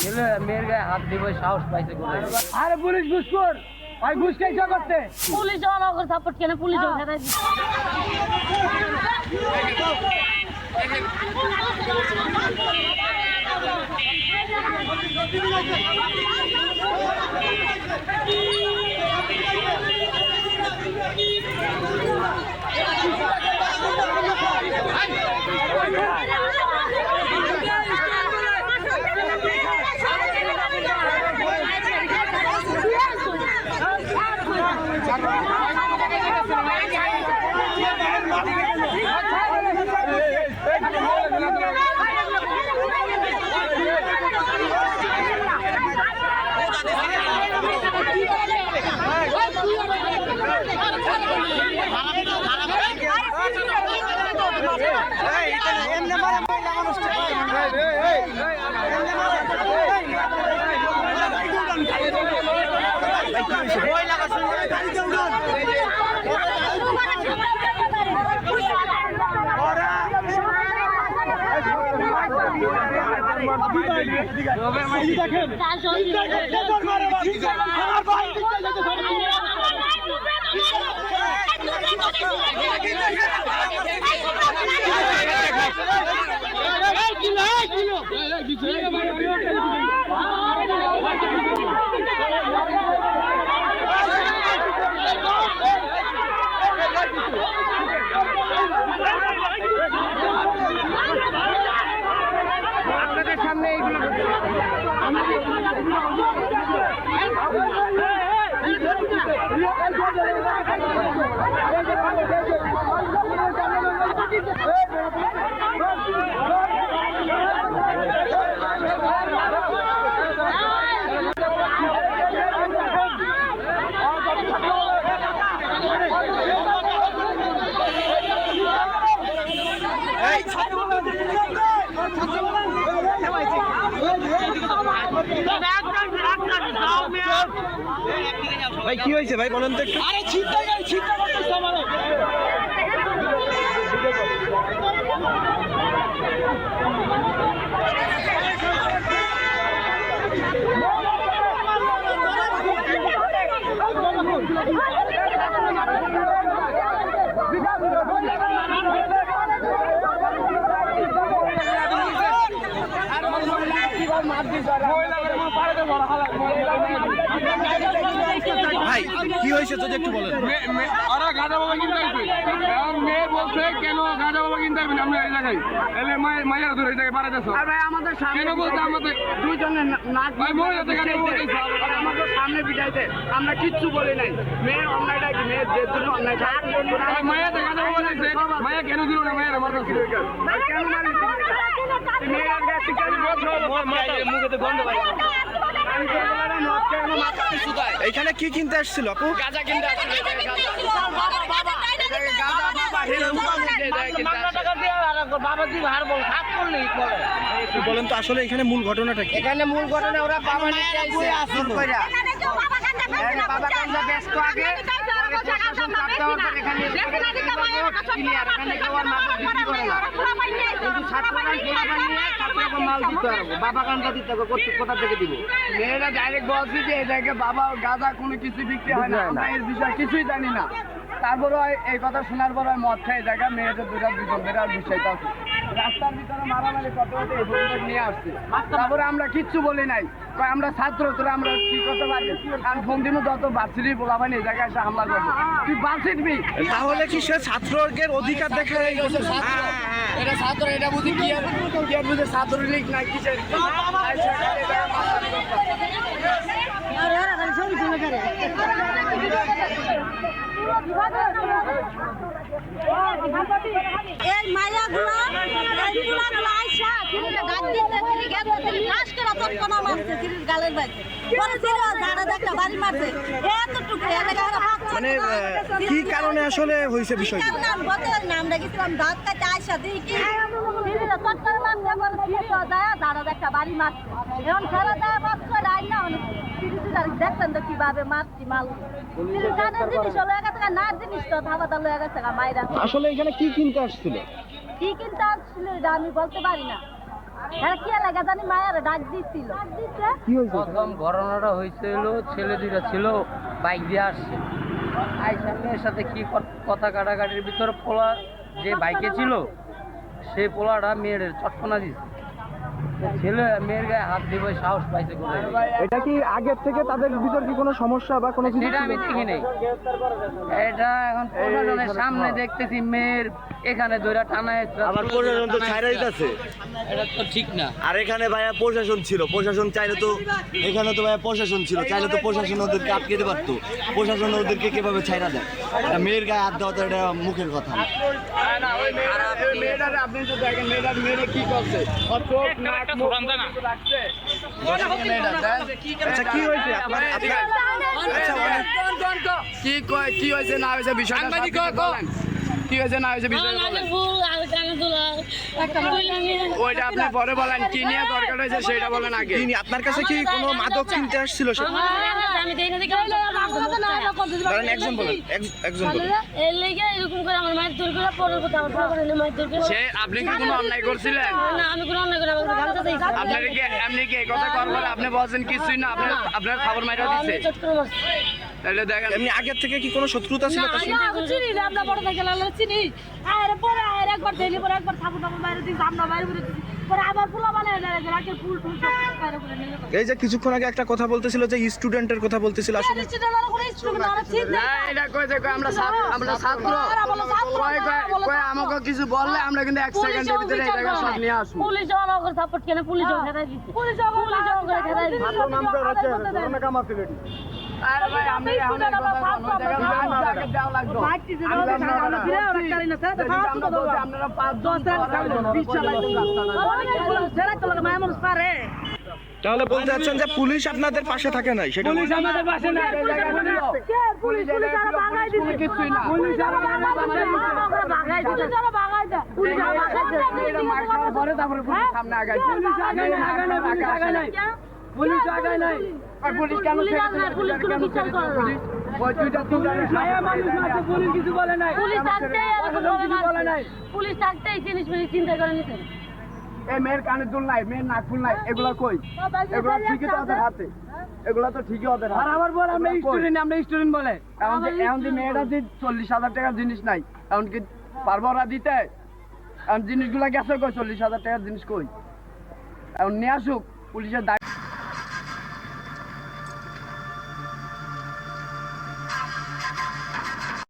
মেয়ের গায়ে হাত দিব সাহস পাইছে আরে পুলিশ ঘুষখোর ওই ঘুষ খাইছো করতে? পুলিশ আমার ওকে সাপোর্ট কেন পুলিশ দেখেন ওকে ভাই কি হয়েছে ভাই? বলেন তো একটু। আরে ছিনতাই গাড়ি ছিনতাই করতেছে আমারে ভাই কি হয়েছে যদি একটু বলেন? ওরা গাঁজা বাবা কিনতে আসবে। মেয়ে বলছে কেন গাঁজা বাবা কিনতে আসবেন আমরা এই জায়গায়। এলে মায়ের মায়ের ধরে এই জায়গায় বাড়াতে ভাই আমাদের সামনে কেন বলতে আমাদের? দুইজনের ভাই মহিলা থেকে আমাদের সামনে পিটাইতে আমরা কিচ্ছু বলি নাই। মেয়ের অন্যায়টা কি মেয়ের যে জন্য অন্যায় মায়া বাবা দিচ্ছে মায়া কেন দিল না? মায়ের আমার কাছে। কেন মারলি? মেয়ের কাছে কেন মুখে তো গন্ধ পাই। এইখানে কি কিনতে আসছিল আপু গাঁজা কিনতে বলেন তো আসলে এখানে মূল ঘটনাটা কি এখানে মূল ঘটনা ওরা বাবা নিতে আসল কইরা বাবা আগে ক্লিয়ার এখানে কেউ আর মাদক বিক্রি করে না কিন্তু ছাত্ররা পোলাপান নিয়ে ছাত্রকে দিতে পারব বাবা গানটা দিতে হবে কোথা- কোথা থেকে দিব? মেয়েরা ডাইরেক্ট বলছি যে এটাকে বাবা গাঁদা কোনো কিছু বিক্রি হয় না। আমরা এর বিষয়ে কিছুই জানি না। তারপরে এই কথা শোনার পর মদ খাই এই জায়গায় মেয়েদের দুটা দুজন বেড়ে আর বিষয়টা আছে। রাস্তার ভিতরে মারামারি কত হতে এই পর্যন্ত নিয়ে আসছে। তারপরে আমরা কিচ্ছু বলি নাই। আমরা ছাত্র তোরা আমরা কি করতে পারি আর ফোন দিন যত বার্ষিক বলাবানি এই জায়গায় এসে হামলা করব। তুই বার্ষিকবি তাহলে কি সে ছাত্রদের অধিকার দেখে এটা ছাত্র এটা বুঝি কি? আর কি আর বুঝে ছাত্রলীগ না কিসের? এই মায়া গুলা এই গুলা গুলা আইসা কিনে গাছ দিতে কিনে গেছে কিনে লাশ করে তোর মারছে কিনে গালের বাইতে পরে ছিল ঝাড়া দেখা বাড়ি মারছে। এতটুকু এনে মানে কি কারণে আসলে হয়েছে না আমরা গেছিলাম দাঁত কাটতে আইসা দেখি কি চট্টর মারছে বাড়ি মারছে। এখন খেলা যায় বাস করে আই না দেখতেন তো কীভাবে মারছি মাল। কানের জিনিস তো ধাবাটা লয়ে গেছে মাইরা। আসলে এখানে কি কিনতে আসছিল? কি কিনতে আসছিল এটা আমি বলতে পারি না। কি লাগা জানি মায়ের ডাক দিছিল। ডাক দিছে? কি হয়েছে প্রথম ঘটনাটা হয়েছিল ছেলে দুইটা ছিল বাইক দিয়ে আসছে। আইসা মেয়ের সাথে কি কথা কাটাকাটির ভিতরে পোলা যে বাইকে ছিল সেই পোলাটা মেয়ের চটকনা তো ছেলে মেয়ের গায়ে হাত দিব সাহস পাইছে এটা কি আগের থেকে তাদের ভিতর কি কোনো সমস্যা বা কোনো কিছু? সেটা আমি ছিল? দেখি নাই। এটা এখন প্রশাসনের সামনে দেখতেছি মেয়ের এখানে দইরা টানায় আবার প্রশাসন তো ছাইরা দিতেছে। এটা তো ঠিক না। আর এখানে ভাইয়া প্রশাসন ছিল প্রশাসন চাইলে তো এখানে তো ভাইয়া প্রশাসন ছিল চাইলে তো প্রশাসন ওদেরকে আটকে দিতে পারতো। প্রশাসন ওদেরকে কীভাবে ছাইরা দেয়? এটা মেয়ের গায়ে হাত দেওয়া তো এটা মুখের কথা না। না, ওই মেয়েটা- আপনি তো দেখেন, মেয়েরে কি করছে? আচ্ছা কি হয়েছে? কয়- কি হয়েছে না হয়েছে বিষয়টা। কি হয়েছে না হয়েছে ওইটা আপনি পরে বলেন কি নিয়ে দরকার হয়েছে সেটা বলেন আগে। আপনার কাছে কি কোনো মাদক কিনতে আসছিল সে একজন বলেন একজন বলেন। এর লেগে এরকম করে আমার মায়ের দূর করে পরের কথা আমার বাবার মায়ের দূর করে সে আপনি কি কোনো অন্যায় করছিলেন? না আমি কোনো করে আমাকে আপনার কি এমনি কি এই কথা করবেন আপনি বলছেন? কিছুই না আপনি আপনার খবর মাইরা দিছে। তাহলে দেখেন এমনি আগের থেকে কি কোনো শত্রুতা ছিল তার সাথে? না চিনি না আমরা বড় থেকে লাল চিনি। আর পরে আর একবার দিলি পরে একবার থাপু থাপু বাইরে দিছি আমরা বাইরে করে দিছি। পরে আবার ফুলা বানায় না রাখে ফুল সব নিয়ে গেল। এই যে কিছুক্ষণ আগে একটা কথা বলতেছিল যে স্টুডেন্টের কথা বলতেছিল আসলে আমরা ঠিক না এটা কইছে কই আমরা ছাত্র আমরা ছাত্র। কয় কয় কয় আমাকে কিছু বললে আমরা কিন্তু এক সেকেন্ডের ভিতরে এই জায়গা সব নিয়ে আসব। ওই জায়গা আমরা তাহলে বলতে চাচ্ছেন যে পুলিশ আপনাদের পাশে থাকে নাই সেটা পুলিশ আমাদের পাশে পুলিশ পুলিশ এটা মার খাওয়ার পরে তারপরে পুলিশ সামনে পুলিশ আগায় আগায় পুলিশ আগায় নাই। পুলিশ আগায় নাই। আর পুলিশ কেন পুলিশ কোনো বিচার করে না। কিছু বলে নাই। জিনিস চিন্তা করে নিতে এই মেয়ের কানে দুল নাই মেয়ের নাক ফুল নাই এগুলা কই? এগুলা ঠিকই তো ওদের হাতে। এগুলা তো ঠিকই ওদের বল আমরা স্টুডেন্ট আমরা স্টুডেন্ট বলে। এখন যে এখন যে মেয়েটা যে চল্লিশ হাজার টাকার জিনিস নাই এখন কি পারব ওরা দিতে? এখন জিনিসগুলা গেছে কই? চল্লিশ হাজার টাকার জিনিস কই? এখন নিয়ে আসুক পুলিশের দায়িত্ব